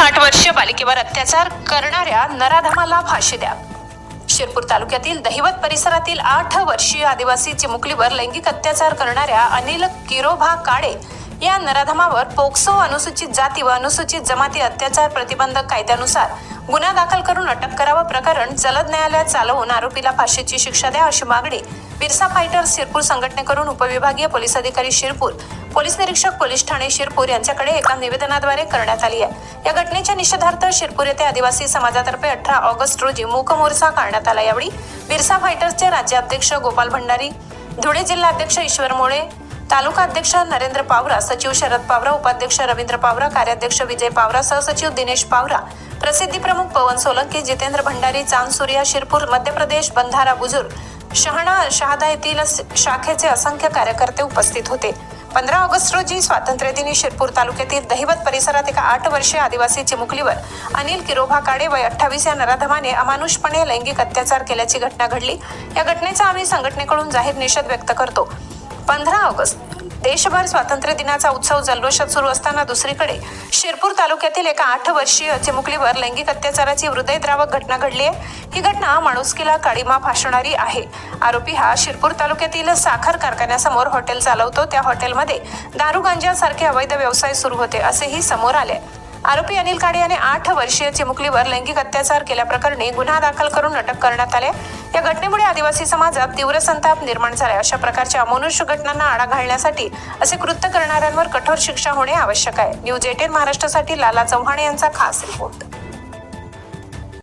आठ वर्षीय बालिकेवर अत्याचार करणाऱ्या नराधमाला फाशी द्या. शिरपूर तालुक्यातील दहिवत परिसरातील आठ वर्षीय आदिवासी चिमुकलीवर लैंगिक अत्याचार करणाऱ्या अनिल किरोभा काळे या नराधमावर पोक्सो अनुसूचित जाती व अनुसूचित जमाती अत्याचार प्रतिबंधक कायद्यानुसार गुन्हा दाखल करून अटक करावं प्रकरण जलद न्यायालयात चालवून आरोपीला फाशीची शिक्षा द्या अशी मागणी बिरसा फायटर्स शिरपूर संघटनेकडून उपविभागीय पोलीस अधिकारी शिरपूर पोलीस निरीक्षक पोलीस ठाणे शिरपूर यांच्याकडे एका निवेदनाद्वारे करण्यात आली आहे. या घटनेच्या निषेधार्थ शिरपूर येथे आदिवासी समाजातर्फे अठरा ऑगस्ट रोजी मूक मोर्चा काढण्यात आला. यावेळी बिरसा फायटर्सचे राज्याध्यक्ष गोपाल भंडारी धुळे जिल्हा अध्यक्ष ईश्वर मोळे तालुका अध्यक्ष नरेंद्र पावरा सचिव शरद पावरा उपाध्यक्ष रवींद्र पावरा कार्याध्यक्ष विजय पावरा सहसचिव दिनेश पावरा प्रसिद्धी प्रमुख पवन सोलंकी जितेंद्र भंडारी चांदसूर्या शिरपूर मध्य प्रदेश बंधारा बुजुर्ग शहाणा शहादा येथील शाखेचे असंख्य कार्यकर्ते उपस्थित होते. पंधरा ऑगस्ट रोजी स्वातंत्र्यदिनी शिरपूर तालुक्यातील दहिवत परिसरात एका आठ वर्षीय आदिवासी चिमुकलीवर अनिल किरोभा काडे वय अठ्ठावीस या नराधमाने अमानुषपणे लैंगिक अत्याचार केल्याची घटना घडली. या घटनेचा आम्ही संघटनेकडून जाहीर निषेध व्यक्त करतो. पंधरा ऑगस्ट. देशभर स्वातंत्र्य दिनाचा उत्सव जल्लोषात सुरू असताना दुसरीकडे शिरपूर तालुक्यातील एका आठ वर्षीय चिमुकलीवर लैंगिक अत्याचाराची हृदयद्रावक घटना घडली आहे. ही घटना माणुसकीला काळीमा फासणारी आहे. आरोपी हा शिरपूर तालुक्यातील साखर कारखान्यासमोर हॉटेल चालवतो. त्या हॉटेलमध्ये दारू गांजासारखे अवैध व्यवसाय सुरू होते असेही समोर आले आरोपी अनिल काडे याने आठ वर्षीय चिमुकलीवर लैंगिक अत्याचार केल्याप्रकरणी गुन्हा दाखल करून अटक करण्यात आले या घटनेमुळे आदिवासी समाजात तीव्र संताप निर्माण झाला अशा प्रकारच्या अमनुष्य घटनांना आळा घालण्यासाठी असे कृत्य करणाऱ्यांवर कठोर शिक्षा होणे आवश्यक आहे. न्यूज एटीन महाराष्ट्रासाठी लाला चव्हाण यांचा खास रिपोर्ट.